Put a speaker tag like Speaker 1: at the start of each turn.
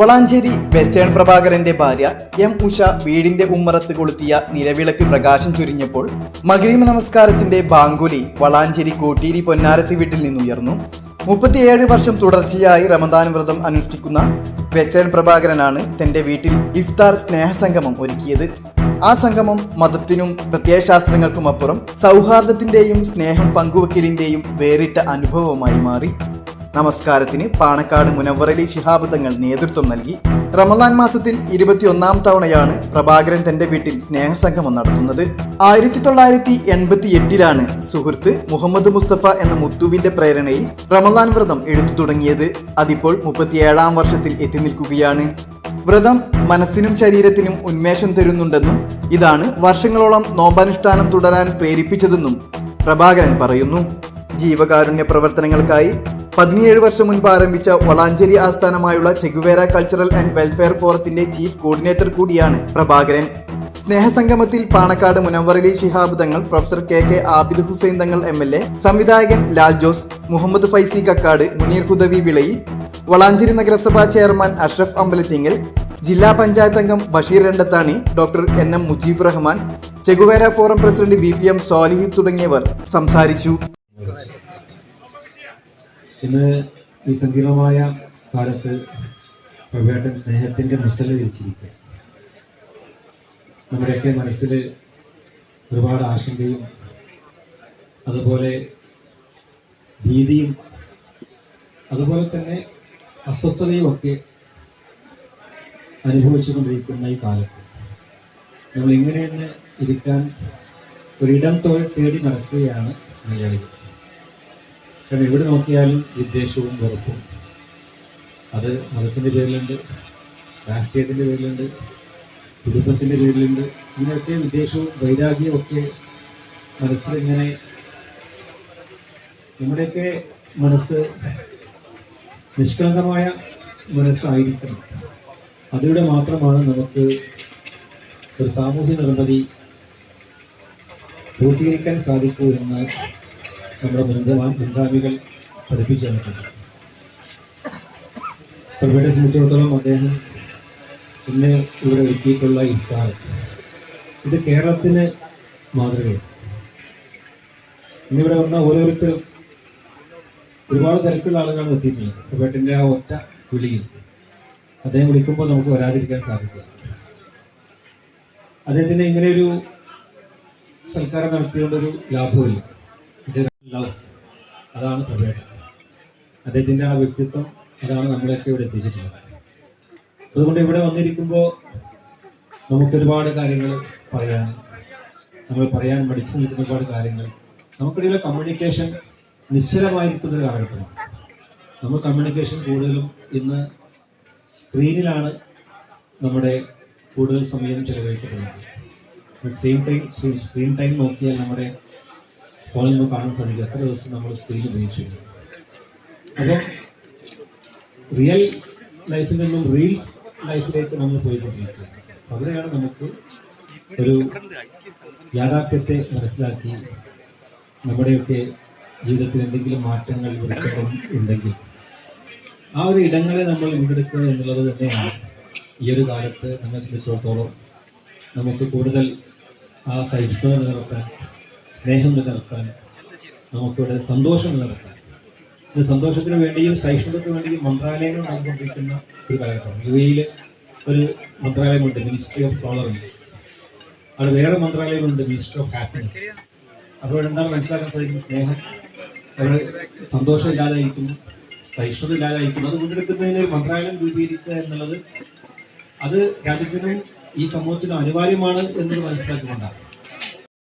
Speaker 1: Valanchery western പ്രഭാകരന്റെ ഭാര്യ M Usha വീടിന്റെ ഉമ്മറത്ത് കൊളുത്തിയ നിലവിളക്ക് പ്രകാശം ചൊരിഞ്ഞപ്പോൾ മകരീമ നമസ്കാരത്തിന്റെ ബാങ്കുലി വളാഞ്ചേരി കോട്ടീരി പൊന്നാരത്തി വീട്ടിൽ നിന്നുയർന്നു. മുപ്പത്തിയേഴ് വർഷം തുടർച്ചയായി റമദാൻ വ്രതം അനുഷ്ഠിക്കുന്ന വെസ്റ്റേൺ പ്രഭാകരനാണ് തന്റെ വീട്ടിൽ ഇഫ്താർ സ്നേഹസംഗമം ഒരുക്കിയത്. ആ സംഗമം മതത്തിനും പ്രത്യയശാസ്ത്രങ്ങൾക്കും അപ്പുറം സൗഹാർദ്ദത്തിന്റെയും സ്നേഹം പങ്കുവെക്കലിന്റെയും വേറിട്ട അനുഭവമായി മാറി. നമസ്കാരത്തിന് പാണക്കാട് മുനവറലി ശിഹാബ് തങ്ങൾ നേതൃത്വം നൽകി. റമദാൻ മാസത്തിൽ ഇരുപത്തിയൊന്നാം തവണയാണ് പ്രഭാകരൻ തന്റെ വീട്ടിൽ സ്നേഹസംഗമം നടത്തുന്നത്. ആയിരത്തി തൊള്ളായിരത്തി എൺപത്തി എട്ടിലാണ് സുഹൃത്ത് മുഹമ്മദ് മുസ്തഫ എന്ന മുത്തുവിന്റെ പ്രേരണയിൽ റമദാൻ വ്രതം എടുത്തു തുടങ്ങിയത്. അതിപ്പോൾ മുപ്പത്തിയേഴാം വർഷത്തിൽ എത്തി നിൽക്കുകയാണ്. വ്രതം മനസ്സിനും ശരീരത്തിനും ഉന്മേഷം തരുന്നുണ്ടെന്നും ഇതാണ് വർഷങ്ങളോളം നോമ്പനുഷ്ഠാനം തുടരാൻ പ്രേരിപ്പിച്ചതെന്നും പ്രഭാകരൻ പറയുന്നു. ജീവകാരുണ്യ പ്രവർത്തനങ്ങൾക്കായി പതിനേഴ് വർഷം മുൻപ് ആരംഭിച്ച വളാഞ്ചേരി ആസ്ഥാനമായുള്ള Che Guevara cultural and welfare ഫോറത്തിന്റെ ചീഫ് കോർഡിനേറ്റർ കൂടിയാണ് Prabhakaran. സ്നേഹസംഗമത്തിൽ Panakkad Munavvarali Shihab Thangal professor K K Abid Hussain Thangal M L A സംവിധായകൻ ലാൽ ജോസ് മുഹമ്മദ് ഫൈസി കക്കാട് മുനീർ ഹുദവി വിളയിൽ വളാഞ്ചേരി നഗരസഭാ ചെയർമാൻ അഷ്റഫ് അമ്പലത്തിങ്ങൽ ജില്ലാ പഞ്ചായത്ത് അംഗം Basheer Randathani doctor N M Mujeeb Rahman Che Guevara forum president V P M Solihi തുടങ്ങിയവർ സംസാരിച്ചു.
Speaker 2: ഇന്ന് ഈ സങ്കീർണമായ കാലത്ത് പ്രവേട്ടൻ സ്നേഹത്തിന്റെ മുസല വിരിച്ചിരിക്കുക. നമ്മുടെയൊക്കെ മനസ്സിൽ ഒരുപാട് ആശങ്കയും അതുപോലെ ഭീതിയും അതുപോലെ തന്നെ അസ്വസ്ഥതയും ഒക്കെ അനുഭവിച്ചുകൊണ്ടിരിക്കുന്ന ഈ കാലത്ത്. നമ്മൾ ഇങ്ങനെ തന്നെ ഇരിക്കാൻ ഒരിടം തേടി നടക്കുകയാണ് മലയാളികൾ. കാരണം എവിടെ നോക്കിയാലും വിദ്വേഷവും വെറുപ്പും. അത് മതത്തിന്റെ പേരിലുണ്ട് രാഷ്ട്രീയത്തിന്റെ പേരിലുണ്ട് കുടുംബത്തിന്റെ പേരിലുണ്ട്. ഇങ്ങനെയൊക്കെ വിദ്വേഷവും വൈരാഗ്യവും ഒക്കെ മനസ്സിലിങ്ങനെ നമ്മുടെയൊക്കെ മനസ്സ് നിഷ്കളങ്കമായ മനസ്സായിരിക്കണം. അതിലൂടെ മാത്രമാണ് നമുക്ക് ഒരു സാമൂഹ്യ നിർമ്മിതി പൂർത്തീകരിക്കാൻ സാധിക്കൂ എന്ന് നമ്മുടെ ബന്ധുവാൻ മുൻഗാമികൾ പഠിപ്പിച്ചു തന്നിട്ടുണ്ട് പ്രഭയുടെ സംബന്ധിച്ചിടത്തോളം അദ്ദേഹം ഇന്ന് ഇവിടെ എത്തിയിട്ടുള്ള ഇഫ്താർ ഇത് കേരളത്തിന് മാതൃകയാണ്. ഇന്നിവിടെ വന്ന ഓരോരുത്തരും ഒരുപാട് തിരക്കുള്ള ആളുകളാണ് എത്തിയിട്ടുള്ളത്. പ്രഭേട്ടിന്റെ ആ ഒറ്റ വിളിയിൽ അദ്ദേഹം വിളിക്കുമ്പോൾ നമുക്ക് വരാതിരിക്കാൻ സാധിക്കില്ല. അദ്ദേഹത്തിന് ഇങ്ങനെ ഒരു സൽക്കാരം നടത്തിയുള്ളൊരു ലാഭമില്ല അതാണ് പ്രഭേട്ടൻ അദ്ദേഹത്തിന്റെ ആ വ്യക്തിത്വം അതാണ് നമ്മളെയൊക്കെ ഇവിടെ എത്തിച്ചിട്ടുള്ളത്. അതുകൊണ്ട് ഇവിടെ വന്നിരിക്കുമ്പോൾ നമുക്ക് ഒരുപാട് കാര്യങ്ങൾ പറയാൻ നമ്മൾ പറയാൻ മടിച്ചു നിൽക്കുന്ന ഒരുപാട് കാര്യങ്ങൾ. നമുക്കിടയിലെ കമ്മ്യൂണിക്കേഷൻ നിശ്ചലമായിരിക്കുന്ന ഒരു കാലഘട്ടമാണ്. നമ്മൾ കമ്മ്യൂണിക്കേഷൻ കൂടുതലും ഇന്ന് സ്ക്രീനിലാണ് നമ്മുടെ കൂടുതൽ സമയം ചെലവഴിക്കപ്പെടുന്നത്. സ്ക്രീൻ ടൈം സ്ക്രീൻ ടൈം നോക്കിയാൽ നമ്മുടെ ഫോണിൽ നമുക്ക് കാണാൻ സാധിക്കും. എത്ര ദിവസം നമ്മൾ സ്ക്രീൻ ഉപയോഗിച്ചു അപ്പം റിയൽ ലൈഫിൽ നിന്നും റീൽസ് ലൈഫിലേക്ക് നമ്മൾ പോയിക്കൊണ്ടിരിക്കുക അവിടെയാണ് നമുക്ക് ഒരു യാഥാർത്ഥ്യത്തെ മനസ്സിലാക്കി നമ്മുടെയൊക്കെ ജീവിതത്തിൽ എന്തെങ്കിലും മാറ്റങ്ങൾ ഉണ്ടെങ്കിൽ ആ ഒരു ഇടങ്ങളെ നമ്മൾ വീണ്ടെടുക്കുക എന്നുള്ളത് തന്നെയാണ് ഈ ഒരു കാലത്ത് നമ്മെ സംബന്ധിച്ചിടത്തോളം നമുക്ക് കൂടുതൽ ആ സഹിഷ്ണുത നിലനിർത്താൻ സ്നേഹം നിലനിർത്താൻ നമുക്കിവിടെ സന്തോഷം നിലനിർത്താൻ. ഇത് സന്തോഷത്തിന് വേണ്ടിയും സഹിഷ്ണുതയ്ക്ക് വേണ്ടിയും മന്ത്രാലയങ്ങൾ നൽകിക്കൊണ്ടിരിക്കുന്ന ഒരു കാലഘട്ടം യു എയിൽ ഒരു മന്ത്രാലയമുണ്ട് മിനിസ്ട്രി ഓഫ് ടോളറൻസ് അവിടെ വേറെ മന്ത്രാലയമുണ്ട് മിനിസ്ട്രി ഓഫ് ഹാപ്പിനെസ് അപ്പോൾ എന്താണ് മനസ്സിലാക്കാൻ സാധിക്കുന്നത്? സ്നേഹം. അവിടെ സന്തോഷം ഇല്ലാതായിരിക്കുന്നു സഹിഷ്ണുത ഇല്ലാതായിരിക്കുന്നു അത് വീണ്ടെടുക്കുന്നതിന് ഒരു മന്ത്രാലയം രൂപീകരിക്കുക എന്നുള്ളത് അത് രാജ്യത്തിനും ഈ സമൂഹത്തിനും അനിവാര്യമാണ് എന്നത് മനസ്സിലാക്കിക്കൊണ്ടാണ്.